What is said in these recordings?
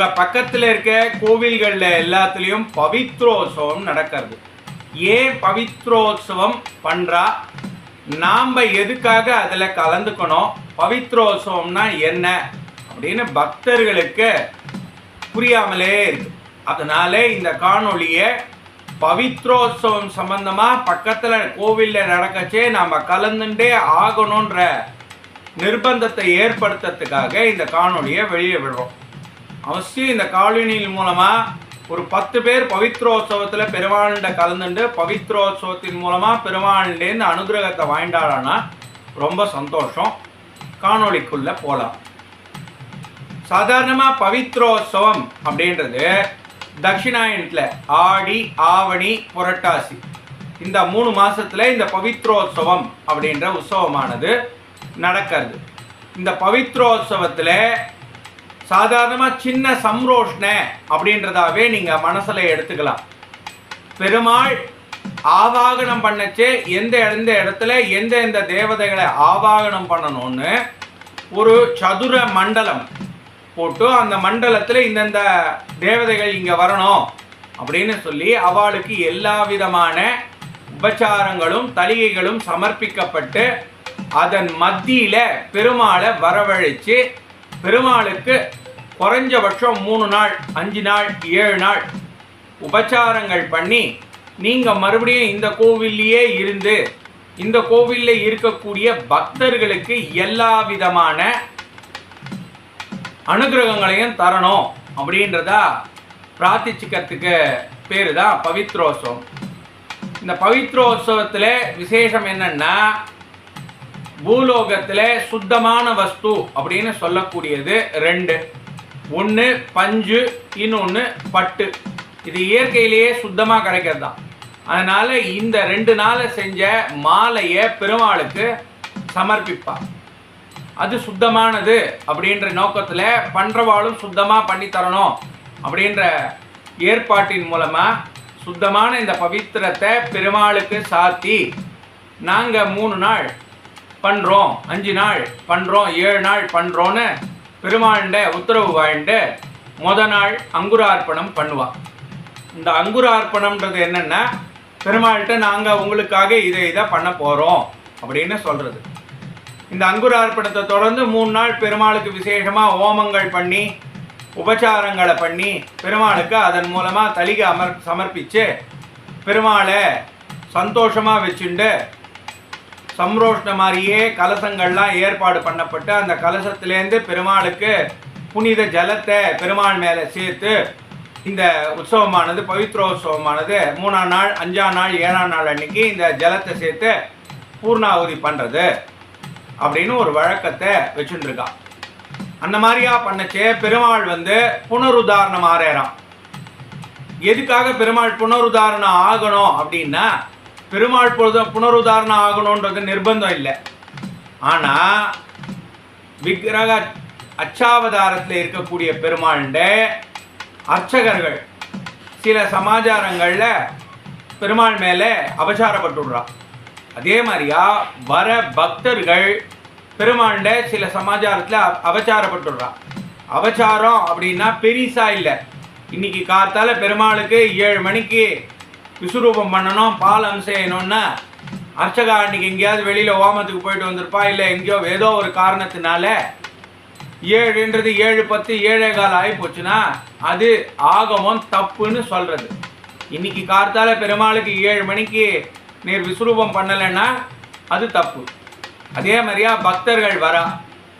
உங்க பக்கத்தில் இருக்க கோவில்களில் எல்லாத்துலேயும் பவித்ரோத்சவம் நடக்கிறது. ஏன் பவித்ரோத்சவம் பண்ணுறா நாம் எதுக்காக அதில் கலந்துக்கணும்? பவித்ரோத்சவம்னா என்ன? அப்படின்னு பக்தர்களுக்கு புரியாமலே இருக்கு. அதனால இந்த காணொளியை பவித்ரோத்சவம் சம்பந்தமாக பக்கத்தில் கோவிலில் நடக்கச்சே நாம் கலந்துட்டே ஆகணுன்ற நிர்பந்தத்தை ஏற்படுத்துறதுக்காக இந்த காணொலியை வெளியே விடுறோம். அவசியம் இந்த காலனியின் மூலமாக ஒரு பத்து பேர் பவித்ரோத்சவத்தில் பெருமாள்கிட்ட கலந்துட்டு பவித்ரோத்சவத்தின் மூலமாக பெருமாள்லேருந்து அனுகிரகத்தை வாங்கிட்டாரானா ரொம்ப சந்தோஷம். காணொளிக்குள்ளே போகலாம் சாதாரணமாக பவித்ரோத்சவம் அப்படின்றது தட்சிணாயனத்தில் ஆடி ஆவணி புரட்டாசி. இந்த மூணு மாசத்துல இந்த பவித்ரோத்சவம் அப்படின்ற உற்சவமானது நடக்கிறது. இந்த பவித்ரோத்சவத்தில் சாதாரணமாக சின்ன சம்ரோஷ்ண அப்படின்றதாவே நீங்கள் மனசில் எடுத்துக்கலாம். பெருமாள் ஆவாகனம் பண்ணச்சே எந்த எந்த இடத்துல எந்த எந்த தேவதைகளை ஆவாகனம் பண்ணணும்னு ஒரு சதுர மண்டலம் போட்டு அந்த மண்டலத்தில் இந்தந்த தேவதைகள் இங்கே வரணும் அப்படின்னு சொல்லி அவளுக்கு எல்லா விதமான உபச்சாரங்களும் தலிகைகளும் சமர்ப்பிக்கப்பட்டு அதன் மத்தியில் பெருமாளை வரவழைச்சு பெருமாளுக்கு குறைஞ்சபட்சம் மூணு நாள் அஞ்சு நாள் ஏழு நாள் உபச்சாரங்கள் பண்ணி நீங்கள் மறுபடியும் இந்த கோவில்லையே இருந்து இந்த கோவிலில் இருக்கக்கூடிய பக்தர்களுக்கு எல்லா விதமான அனுகிரகங்களையும் தரணும் அப்படின்றதா பிரார்த்திச்சிக்கிறதுக்கு பேர் தான் பவித்ரோத்சவம் இந்த பவித்ரோத்சவத்தில் விசேஷம் என்னென்னா பூலோகத்தில் சுத்தமான வஸ்து அப்படின்னு சொல்லக்கூடியது ரெண்டு. ஒன்று பஞ்சு இன்னொன்று பட்டு. இது இயற்கையிலேயே சுத்தமாக கிடைக்கிறது தான் அதனால் இந்த ரெண்டு நாளை செஞ்ச மாலையை பெருமாளுக்கு சமர்ப்பிப்பாள் அது சுத்தமானது அப்படின்ற நோக்கத்தில் பண்ணுறவாளும் சுத்தமாக பண்ணி தரணும் அப்படின்ற ஏற்பாட்டின் மூலமாக சுத்தமான இந்த பவித்திரத்தை பெருமாளுக்கு சாத்தி நாங்கள் மூணு நாள் பண்ணுறோம் அஞ்சு நாள் பண்ணுறோம் ஏழு நாள் பண்ணுறோன்னு பெருமாள்கிட்ட உத்தரவு வாழ்ந்த முத நாள் அங்குரார்ப்பணம் பண்ணுவாள் இந்த அங்குரார்ப்பணம்ன்றது என்னென்னா பெருமாள்கிட்ட நாங்கள் உங்களுக்காக இதை இதை பண்ண போகிறோம் அப்படின்னு சொல்கிறது இந்த அங்குரார்ப்பணத்தை தொடர்ந்து மூணு நாள் பெருமாளுக்கு விசேஷமாக ஹோமங்கள் பண்ணி உபச்சாரங்களை பண்ணி பெருமாளுக்கு அதன் மூலமாக தலிகை அமர் சமர்ப்பித்து பெருமாளை சந்தோஷமாக வச்சுண்டு சம்ரோஷ்ண மாதிரியே கலசங்கள்லாம் ஏற்பாடு பண்ணப்பட்டு அந்த கலசத்துலேருந்து பெருமாளுக்கு புனித ஜலத்தை பெருமாள் மேலே சேர்த்து இந்த உற்சவமானது பவித்ரோத்சவமானது மூணாம் நாள் அஞ்சாம் நாள் ஏழாம் நாள் அன்னைக்கு இந்த ஜலத்தை சேர்த்து பூர்ணாவதி பண்ணுறது அப்படின்னு ஒரு வழக்கத்தை வச்சுட்டுருக்கான். அந்த மாதிரியா பண்ணச்சே பெருமாள் வந்து புனருதாரணம் ஆறேறான். எதுக்காக பெருமாள் புனருதாரணம் ஆகணும் அப்படின்னா பெருமாள் பொழுது புனருதாரணம் ஆகணுன்றது நிர்பந்தம் இல்லை. ஆனால் விக்கிரக அச்சாவதாரத்தில் இருக்கக்கூடிய பெருமாள்கிட்ட அர்ச்சகர்கள் சில சமாச்சாரங்களில் பெருமாள் மேலே அபசாரப்பட்டுடுறான் அதே மாதிரியா வர பக்தர்கள் பெருமாண்ட சில சமாச்சாரத்தில் அபச்சாரப்பட்டுடுறான். அபச்சாரம் அப்படின்னா பெரிசா இல்லை. இன்னைக்கு கார்த்தால பெருமாளுக்கு ஏழு மணிக்கு விஸ்வரூபம் பண்ணணும் பால் அம்சம் செய்யணும்னா அர்ச்சகா அன்னைக்கு எங்கேயாவது வெளியில் ஓமத்துக்கு போயிட்டு வந்திருப்பா இல்லை எங்கேயோ ஏதோ ஒரு காரணத்தினால ஏழுன்றது ஏழு பத்து ஏழே கால் ஆகி போச்சுன்னா அது ஆகமம் தப்புன்னு சொல்கிறது இன்னைக்கு கார்த்தால பெருமாளுக்கு ஏழு மணிக்கு நீர் விஸ்வரூபம் பண்ணலைன்னா அது தப்பு. அதே மாதிரியா பக்தர்கள் வரா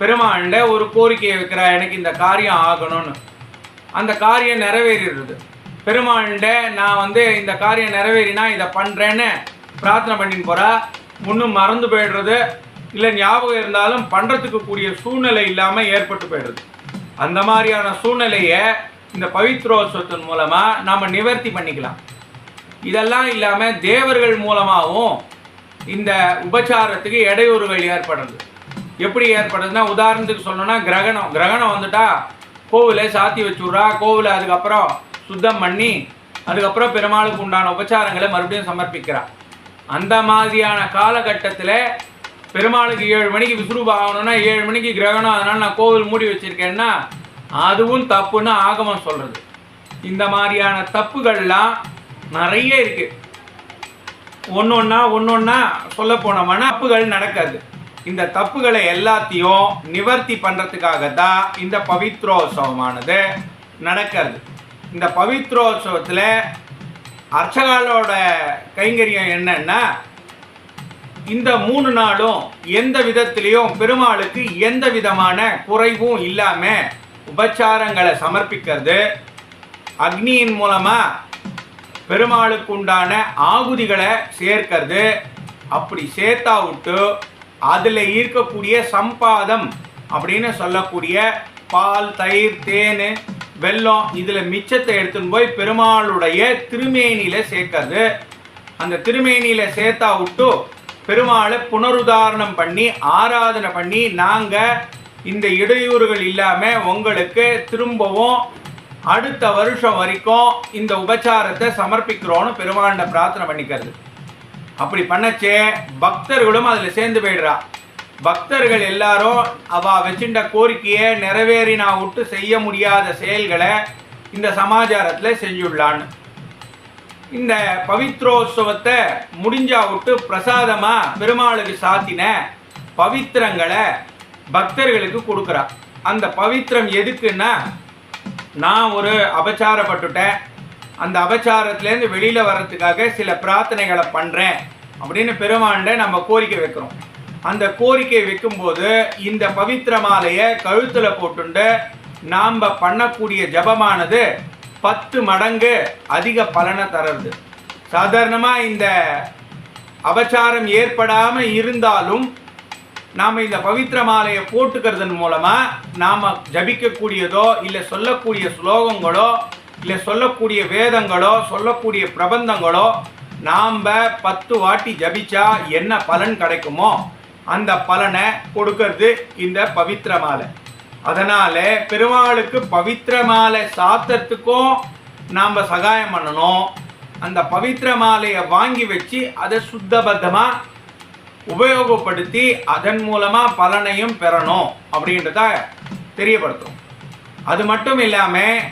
பெருமாண்ட ஒரு கோரிக்கையை வைக்கிறா எனக்கு இந்த காரியம் ஆகணும்னு. அந்த காரியம் நிறைவேறிடுறது பெருமாள்கிட்ட நான் வந்து இந்த காரியம் நிறைவேறினா இதை பண்ணுறேன்னு பிரார்த்தனை பண்ணின்னு போகிறா ஒன்றும் மறந்து போயிடுறது. இல்லை ஞாபகம் இருந்தாலும் பண்ணுறதுக்கு கூடிய சூழ்நிலை இல்லாமல் ஏற்பட்டு போயிடுறது. அந்த மாதிரியான சூழ்நிலையை இந்த பவித்ரோத்சவத்தின் மூலமாக நாம் நிவர்த்தி பண்ணிக்கலாம். இதெல்லாம் இல்லாமல் தேவர்கள் மூலமாகவும் இந்த உபச்சாரத்துக்கு இடையூறுகள் ஏற்படுறது எப்படி ஏற்படுதுன்னா உதாரணத்துக்கு சொல்லணும்னா கிரகணம். கிரகணம் வந்துட்டா கோவிலை சாத்தி வச்சுட்றா. கோவிலை அதுக்கப்புறம் சுத்தம் பண்ணி அதுக்கப்புறம் பெருமாளுக்கு உண்டான உபச்சாரங்களை மறுபடியும் சமர்ப்பிக்கிறான் அந்த மாதிரியான காலகட்டத்தில் பெருமாளுக்கு ஏழு மணிக்கு விஸ்ரூபம் ஆகணும்னா ஏழு மணிக்கு கிரகணம் அதனால் நான் கோவில் மூடி வச்சுருக்கேன்னா அதுவும் தப்புன்னு ஆகமம் சொல்கிறது இந்த மாதிரியான தப்புகள்லாம் நிறைய இருக்குது ஒன்று ஒன்றா ஒன்று ஒன்றா சொல்ல போனோம்னா தப்புகள் நடக்காது. இந்த தப்புகளை எல்லாத்தையும் நிவர்த்தி பண்ணுறதுக்காக தான் இந்த பவித்ரோத்சவமானது நடக்கிறது இந்த பவித்ரோத்சவத்தில் அர்ச்சகாலோட கைங்கரியம் என்னன்னா இந்த மூணு நாளும் எந்த விதத்திலையும் பெருமாளுக்கு எந்த விதமான குறைவும் இல்லாமல் உபச்சாரங்களை சமர்ப்பிக்கிறது. அக்னியின் மூலமா பெருமாளுக்கு உண்டான ஆகுதிகளை சேர்க்கிறது. அப்படி சேர்த்தா விட்டு அதில் இருக்கக்கூடிய சம்பாதம் அப்படின்னு சொல்லக்கூடிய பால் தயிர் தேன் வெல்லம் இதில் மிச்சத்தை எடுத்துன்னு போய் பெருமாளுடைய திருமேனியில் சேர்க்கறது அந்த திருமேனியில் சேர்த்தா விட்டு பெருமாளை புனருதாரணம் பண்ணி ஆராதனை பண்ணி நாங்கள் இந்த இடையூறுகள் இல்லாமல் உங்களுக்கு திரும்பவும் அடுத்த வருஷம் வரைக்கும் இந்த உபச்சாரத்தை சமர்ப்பிக்கிறோன்னு பெருமாண்ட பிரார்த்தனை பண்ணிக்கிறது. அப்படி பண்ணச்சே பக்தர்களும் அதில் சேர்ந்து போயிடுறா. பக்தர்கள் எல்லாரும் அவ வச்சுட்ட கோரிக்கையை நிறைவேறினா விட்டு செய்ய முடியாத செயல்களை இந்த சமாச்சாரத்தில் செஞ்சுள்ளான்னு இந்த பவித்ரோத்சவத்தை முடிஞ்சா விட்டு பிரசாதமாக பெருமாளுக்கு சாத்தின பவித்திரங்களை பக்தர்களுக்கு கொடுக்குறா. அந்த பவித்திரம் எதுக்குன்னா நான் ஒரு அபச்சாரப்பட்டுட்டேன். அந்த அபச்சாரத்துலேருந்து வெளியில் வர்றதுக்காக சில பிரார்த்தனைகளை பண்ணுறேன் அப்படின்னு பெருமாண்ட நம்ம கோரிக்கை வைக்கிறோம். அந்த கோரிக்கை வைக்கும்போது இந்த பவித்திர மாலையை கழுத்தில் போட்டுண்டு நாம் பண்ணக்கூடிய ஜபமானது பத்து மடங்கு அதிக பலனை தருது. சாதாரணமாக இந்த அபச்சாரம் ஏற்படாமல் இருந்தாலும் நாம் இந்த பவித்திர மாலையை போட்டுக்கிறதன் மூலமாக நாம் ஜபிக்கக்கூடியதோ இல்லை சொல்லக்கூடிய ஸ்லோகங்களோ இல்லை சொல்லக்கூடிய வேதங்களோ சொல்லக்கூடிய பிரபந்தங்களோ நாம் பத்து வாட்டி ஜபிச்சா என்ன பலன் கிடைக்குமோ அந்த பலனை கொடுக்கறது இந்த பவித்திர மாலை. அதனால பெருமாளுக்கு பவித்திர மாலை சாத்தத்துக்கும் நாம் சகாயம் பண்ணணும். அந்த பவித்திர மாலையை வாங்கி வச்சு அதை சுத்தபத்தமாக உபயோகப்படுத்தி அதன் மூலமாக பலனையும் பெறணும் அப்படின்றத தெரியப்படுத்தும். அது மட்டும் இல்லாமல்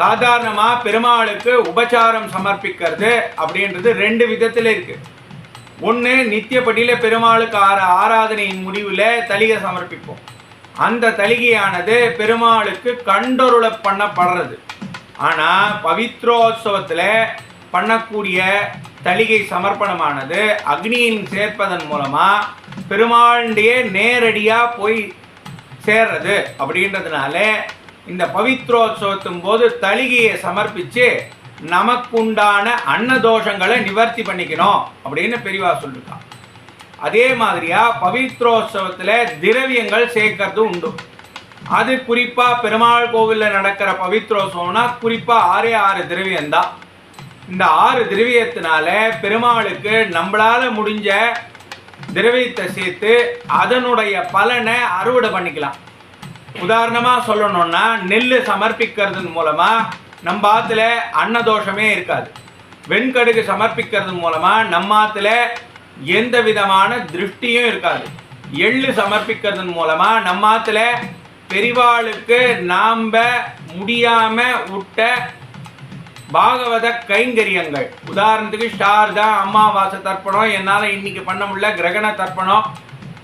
சாதாரணமாக பெருமாளுக்கு உபச்சாரம் சமர்ப்பிக்கிறது அப்படின்றது ரெண்டு விதத்தில் இருக்குது ஒன்று நித்தியப்படியில் பெருமாளுக்கு ஆர ஆராதனையின் முடிவில் தலிகை சமர்ப்பிப்போம். அந்த தலிகையானது பெருமாளுக்கு கண்டொருளை பண்ணப்படுறது. ஆனால் பவித்ரோத்சவத்தில் பண்ணக்கூடிய தலிகை சமர்ப்பணமானது அக்னியின் சேர்ப்பதன் மூலமாக பெருமாளுடைய நேரடியாக போய் சேர்றது. அப்படின்றதுனால இந்த பவித்ரோத்சவத்தின் போது தலிகையை சமர்ப்பித்து நமக்குண்டான அன்னதோஷங்களை நிவர்த்தி பண்ணிக்கணும் அப்படின்னு பெரியவா சொல்லியிருக்கான் அதே மாதிரியா பவித்ரோத்சவத்தில் திரவியங்கள் சேர்க்கறது உண்டு. அது குறிப்பாக பெருமாள் கோவிலில் நடக்கிற பவித்ரோத்சவம்னா குறிப்பாக ஆறே ஆறு திரவியம்தான். இந்த ஆறு திரவியத்தினால பெருமாளுக்கு நம்மளால் முடிஞ்ச திரவியத்தை சேர்த்து அதனுடைய பலனை அறுவடை பண்ணிக்கலாம். உதாரணமாக சொல்லணும்னா நெல் சமர்ப்பிக்கிறது மூலமாக நம்ம ஆற்றுல அன்னதோஷமே இருக்காது. வெண்கடுகு சமர்ப்பிக்கிறது மூலமாக நம்ம ஆற்றுல எந்த விதமான திருஷ்டியும் இருக்காது. எள்ளு சமர்ப்பிக்கிறதன் மூலமாக நம்ம ஆற்றுல பெரிவாளுக்கு நாம் முடியாமல் விட்ட பாகவத கைங்கரியங்கள். உதாரணத்துக்கு ஷார்தா அமாவாசை தர்ப்பணம் என்னால் இன்னைக்கு பண்ண முடியல கிரகண தர்ப்பணம்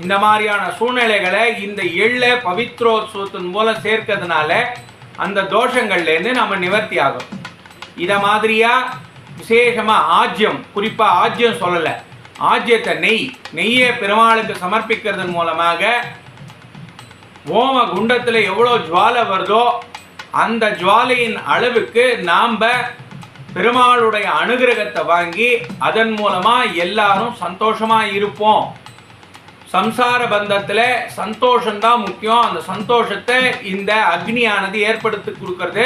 இந்த மாதிரியான சூழ்நிலைகளை இந்த எள்ளை பவித்ரோத்சவத்தின் மூலம் சேர்க்கறதுனால அந்த தோஷங்கள்லேருந்து நம்ம நிவர்த்தி ஆகும். இதை மாதிரியா விசேஷமாக ஆஜ்யம் குறிப்பாக ஆஜ்யம் சொல்லலை. ஆஜ்யத்தை நெய் நெய்யை பெருமாளுக்கு சமர்ப்பிக்கிறதன் மூலமாக ஓம குண்டத்தில் எவ்வளோ ஜுவாலை வருதோ அந்த ஜுவாலையின் அளவுக்கு நாம் பெருமாளுடைய அனுகிரகத்தை வாங்கி அதன் மூலமாக எல்லாரும் சந்தோஷமாக இருப்போம். சம்சார பந்தத்தில் சந்தோஷம்தான் முக்கியம். அந்த சந்தோஷத்தை இந்த அக்னியானது ஏற்படுத்தி கொடுக்கறது.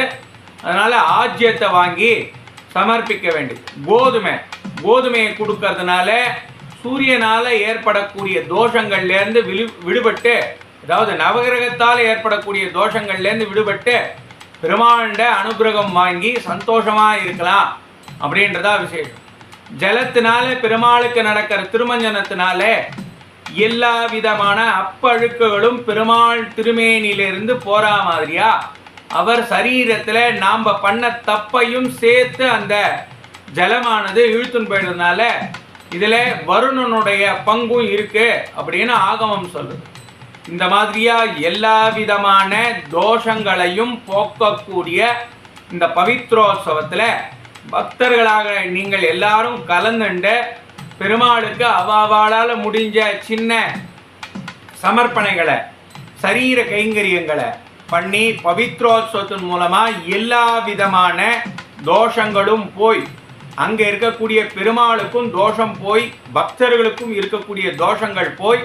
அதனால் ஆஜ்யத்தை வாங்கி சமர்ப்பிக்க வேண்டியது. கோதுமை. கோதுமையை கொடுக்கறதுனால சூரியனால் ஏற்படக்கூடிய தோஷங்கள்லேருந்து விழு விடுபட்டு அதாவது நவகிரகத்தால் ஏற்படக்கூடிய தோஷங்கள்லேருந்து விடுபட்டு பெருமாண்ட அனுகிரகம் வாங்கி சந்தோஷமாக இருக்கலாம் அப்படின்றதா விசேஷம். ஜலத்தினால பெருமாளுக்கு நடக்கிற திருமஞ்சனத்தினால எல்லா விதமான அப்பழுக்குகளும் பெருமாள் திருமேனியிலிருந்து போறா மாதிரியா? அவர் சரீரத்தில் நாம் பண்ண தப்பையும் சேர்த்து அந்த ஜலமானது இழுத்துன்னு போயிடுறதுனால இதில் வருணனுடைய பங்கும் இருக்கு அப்படின்னு ஆகமம் சொல்லுது. இந்த மாதிரியா எல்லா விதமான தோஷங்களையும் போக்கக்கூடிய இந்த பவித்ரோத்சவத்தில் பக்தர்களாக நீங்கள் எல்லாரும் கலந்துண்டு பெருமாளுக்கு அவாவாளால் முடிஞ்ச சின்ன சமர்ப்பணைகளை சரீர கைங்கரியங்களை பண்ணி பவித்ரோத்சவத்தின் மூலமாக எல்லா விதமான தோஷங்களும் போய் அங்கே இருக்கக்கூடிய பெருமாளுக்கும் தோஷம் போய் பக்தர்களுக்கும் இருக்கக்கூடிய தோஷங்கள் போய்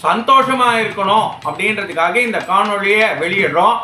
சந்தோஷமாக இருக்கணும் அப்படின்றதுக்காக இந்த காணொளியை வெளியிடுறோம்.